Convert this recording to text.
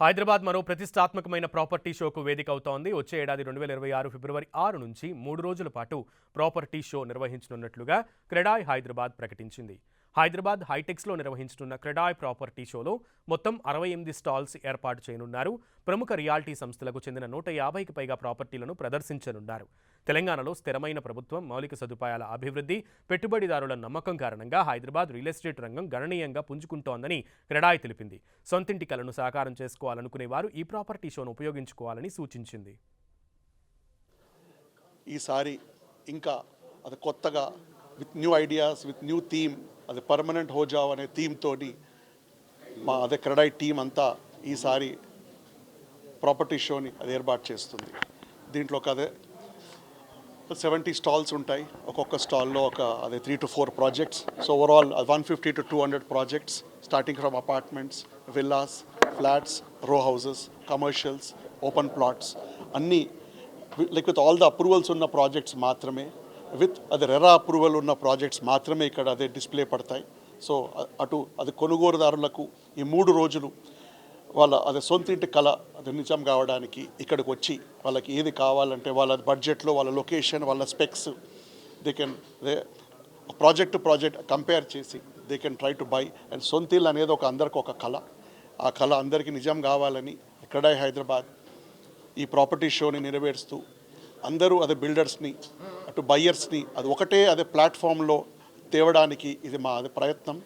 హైదరాబాద్ మరో ప్రతిష్టాత్మకమైన ప్రాపర్టీ షోకు వేదిక అవుతోంది. వచ్చే ఏడాది రెండు వేల ఇరవై ఆరు ఫిబ్రవరి ఆరు నుంచి మూడు రోజుల పాటు ప్రాపర్టీ షో నిర్వహించనున్నట్లుగా క్రెడాయ్ హైదరాబాద్ ప్రకటించింది. హైదరాబాద్ హైటెక్స్లో నిర్వహించనున్న క్రెడాయ్ ప్రాపర్టీ షోలో మొత్తం అరవై ఎనిమిది స్టాల్స్ ఏర్పాటు చేయనున్నారు. ప్రముఖ రియాలిటీ సంస్థలకు చెందిన నూట యాభైకి పైగా ప్రాపర్టీలను ప్రదర్శించనున్నారు. తెలంగాణలో స్థిరమైన ప్రభుత్వం మౌలిక సదుపాయాల అభివృద్ధి పెట్టుబడిదారుల నమ్మకం కారణంగా హైదరాబాద్ రియల్ ఎస్టేట్ రంగం గణనీయంగా పుంజుకుంటోందని క్రెడాయ్ తెలిపింది. సొంతింటి కలను సాకారం చేసుకోవాలనుకునే వారు ఈ ప్రాపర్టీ షోను ఉపయోగించుకోవాలని సూచించింది. ఈసారి ఇంకా అది కొత్తగా with new ideas with new theme అది పర్మనెంట్ హోజావ్ అనే థీమ్ మా అదే క్రెడై టీం అంతా ఈసారి ప్రాపర్టీ షోని అది ఏర్పాటు చేస్తుంది. దీంట్లో ఒక అదే సెవెంటీ స్టాల్స్ ఉంటాయి. ఒక్కొక్క స్టాల్లో ఒక అదే three to four projects so overall one fifty to two hundred projects starting from apartments villas flats row houses commercials open plots అన్నీ like with all the approvals ఉన్న ప్రాజెక్ట్స్ మాత్రమే విత్ అది RERA approval ఉన్న projects మాత్రమే ఇక్కడ అదే display పడతాయి. So అటు అది కొనుగోలుదారులకు ఈ మూడు రోజులు వాళ్ళ అది సొంత ఇంటి కళ అది నిజం కావడానికి ఇక్కడికి వచ్చి వాళ్ళకి ఏది కావాలంటే వాళ్ళ బడ్జెట్లో వాళ్ళ లొకేషన్ వాళ్ళ specs they can they project project compare చేసి they can try to buy. And సొంత ఇల్లు అనేది ఒక అందరికి ఒక కళ. ఆ కళ అందరికీ నిజం కావాలని ఇక్కడ హైదరాబాద్ ఈ ప్రాపర్టీ షోని నెరవేరుస్తూ అందరూ అదే బిల్డర్స్ని అటు బయ్యర్స్ని అది ఒకటే అదే ప్లాట్ఫామ్లో తేవడానికి ఇది మా అదే ప్రయత్నం.